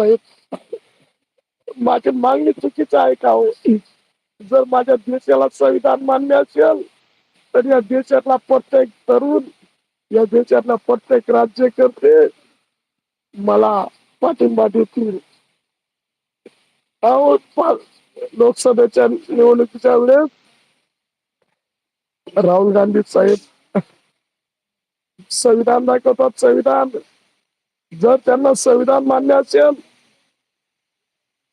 साहेब माझी मागणी चुकीची आहे का हो? जर माझ्या देशाला संविधान मान्य असेल तर या देशातला प्रत्येक तरुण या देशातला प्रत्येक राज्यकर्ते मला पाठिंबा देतील. लोकसभेच्या निवडणुकीच्या वेळेस राहुल गांधी साहेब संविधान दाखवतात संविधान. जर त्यांना संविधान मान्य असेल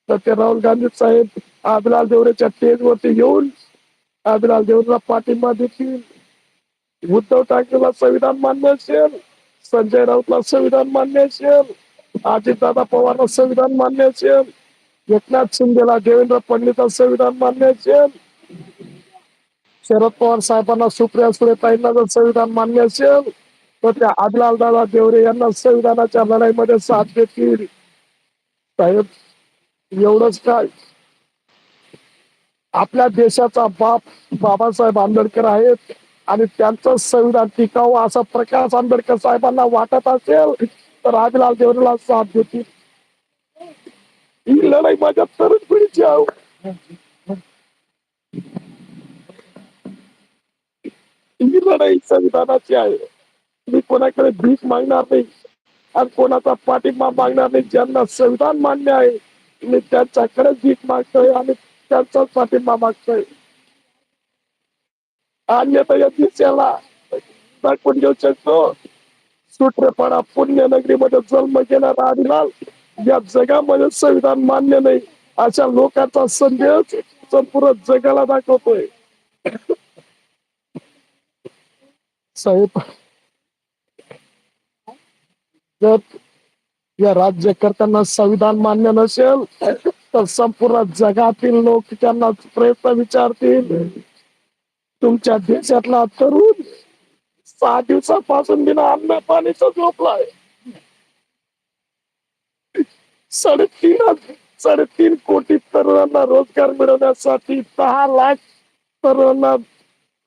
तर ते राहुल गांधी साहेब आदिलाल देवरेच्या स्टेजवरती येऊन आदिलाल देवरेला पाठिंबा देतील. उद्धव ठाकरेला संविधान मान्य असेल संजय राऊतला संविधान मान्य असेल अजितदादा पवारला संविधान मान्य असेल एकनाथ शिंदेला देवेंद्र फडणवीसला संविधान मान्य असेल शरद पवार साहेबांना सुप्रिया सुळेताईंना जर संविधान मान्य असेल तर त्या आदिलाल दादा देवरे यांना संविधानाच्या लढाईमध्ये साथ देतील. साहेब एवढंच काय? आपल्या देशाचा बाप बाबासाहेब आंबेडकर आहेत आणि त्यांचं संविधान टिकावं असं प्रकाश आंबेडकर साहेबांना वाटत असेल तर आदिलाल देवरेला साथ देतील. ही लढाई माझ्या तरुण पिढीची आहे. ही लढाई संविधानाची आहे. मी कोणाकडे भीक मागणार नाही आणि कोणाचा पाठिंबा मागणार नाही ज्यांना संविधान मान्य आहे. मी त्यांच्याकडे भीक मागतोय आणि त्यांचाच पाठिंबा मागतोय. अन्यथा या दाखवून घेऊ शकतो. सुट्रेपणा पुण्यनगरीमध्ये जन्म घेणारा आदिलाल या जगामध्ये संविधान मान्य नाही. अशा लोकांचा संदेश संपूर्ण जगाला दाखवतोय. साहेब जर या राज्यकर्त्यांना संविधान मान्य नसेल तर संपूर्ण जगातील लोक त्यांना प्रयत्न विचारतील. तुमच्या देशातला तरुण सहा दिवसापासून बिना अन्न पाणीच झोपलाय. साडेतीन साडेतीन कोटी तरुणांना रोजगार मिळवण्यासाठी दहा लाख तरुणांना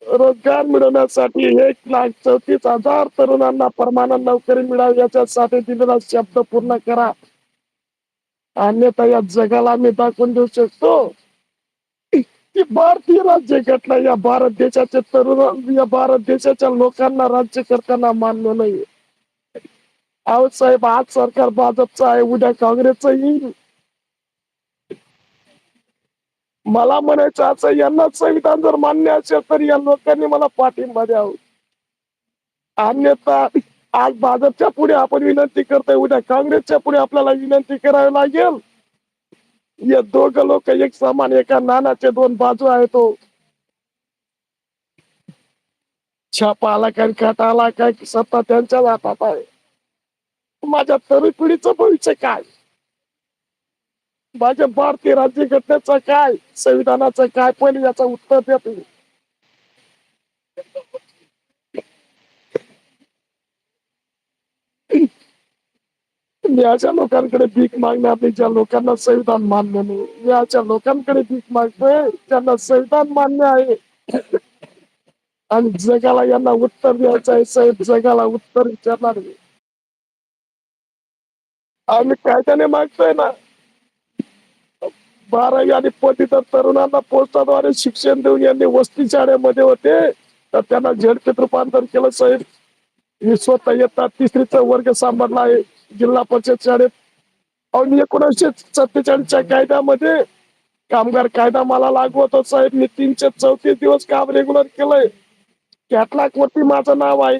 रोजगार मिळवण्यासाठी एक लाख चौतीस हजार तरुणांना परमानंद नोकरी मिळावी याच्यासाठी दिलेला शब्द पूर्ण करा. अन्यथा या जगाला आम्ही दाखवून देऊ शकतो. की भारतीय राज्य घटना या भारत देशाचे तरुण या भारत देशाच्या लोकांना राज्य करताना मान्य नाही आहो साहेब आज सरकार भाजपचं आहे उद्या काँग्रेसचं येईल. मला म्हणायचं असं यांना संविधान जर मान्य असेल तर या लोकांनी मला पाठिंबा द्यावा. अन्यथा आज भाजपच्या पुढे आपण विनंती करतोय उद्या काँग्रेसच्या पुढे आपल्याला विनंती करावी लागेल. हे दोघं लोक एक समान एका नानाचे दोन बाजू आहेत तो छापा आला काय काटा आला काय सत्ता त्यांच्या हातात आहे. माझ्या तरुण पिढीचं भविष्य काय? माझ्या भारतीय राज्यघटनेचं काय? संविधानाचं काय? पहिले याचा उत्तर द्या तुम्ही. मी अशा लोकांकडे भीक मागणार नाही ज्या लोकांना संविधान मान्य नाही. मी अशा लोकांकडे भीक मागतोय ज्यांना संविधान मान्य आहे. आणि जगाला यांना उत्तर द्यायचं आहे साहेब जगाला उत्तर विचारणार आहे. आम्ही कायद्याने मागतोय ना. बारावी आणि पदवीधर तरुणांना पोस्टाद्वारे शिक्षण देऊन यांनी वस्ती शाळेमध्ये होते. तर त्यांना झेडपीत रूपांतर केलं साहेब. मी स्वतः येतात. तिसरीचा वर्ग सांभाळला आहे. जिल्हा परिषद शाळेत. आणि एकोणीसशे सत्तेचाळीसच्या कायद्यामध्ये कामगार कायदा मला लागू होतो साहेब. मी तीनशे चौतीस दिवस काम रेग्युलर केलंय. कॅटलॉग वरती माझं नाव आहे.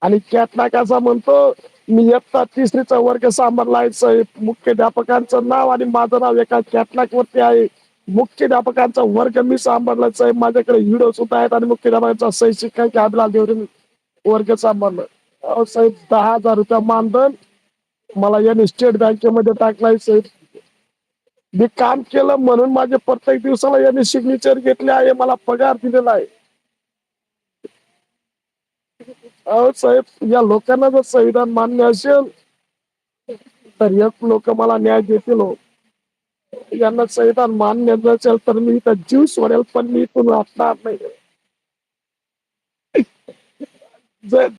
आणि कॅटलॉग असा म्हणतो मी इयत्ता तिसरीचा वर्ग सांभाळला आहे साहेब. मुख्याध्यापकांचं नाव आणि माझं नाव एका कॅटलॉग वरती आहे. मुख्याध्यापकांचा वर्ग मी सांभाळला साहेब. माझ्याकडे व्हिडिओ सुद्धा आहेत आणि मुख्याध्यापकांचा सही शिक्का की आदला वर्ग सांभाळलं अहो साहेब दहा हजार रुपये मानधन मला यांनी स्टेट बँकेमध्ये टाकलाय साहेब. मी काम केलं म्हणून माझे प्रत्येक दिवसाला यांनी सिग्नेचर घेतले आहे मला पगार दिलेला आहे. अहो साहेब या लोकांना जर संविधान मान्य असेल तर एक लोक मला न्याय देतील हो. यांना संविधान मान्य नसेल तर मी इथं जीव सोडेल पण मी इथून वाचणार नाही. जर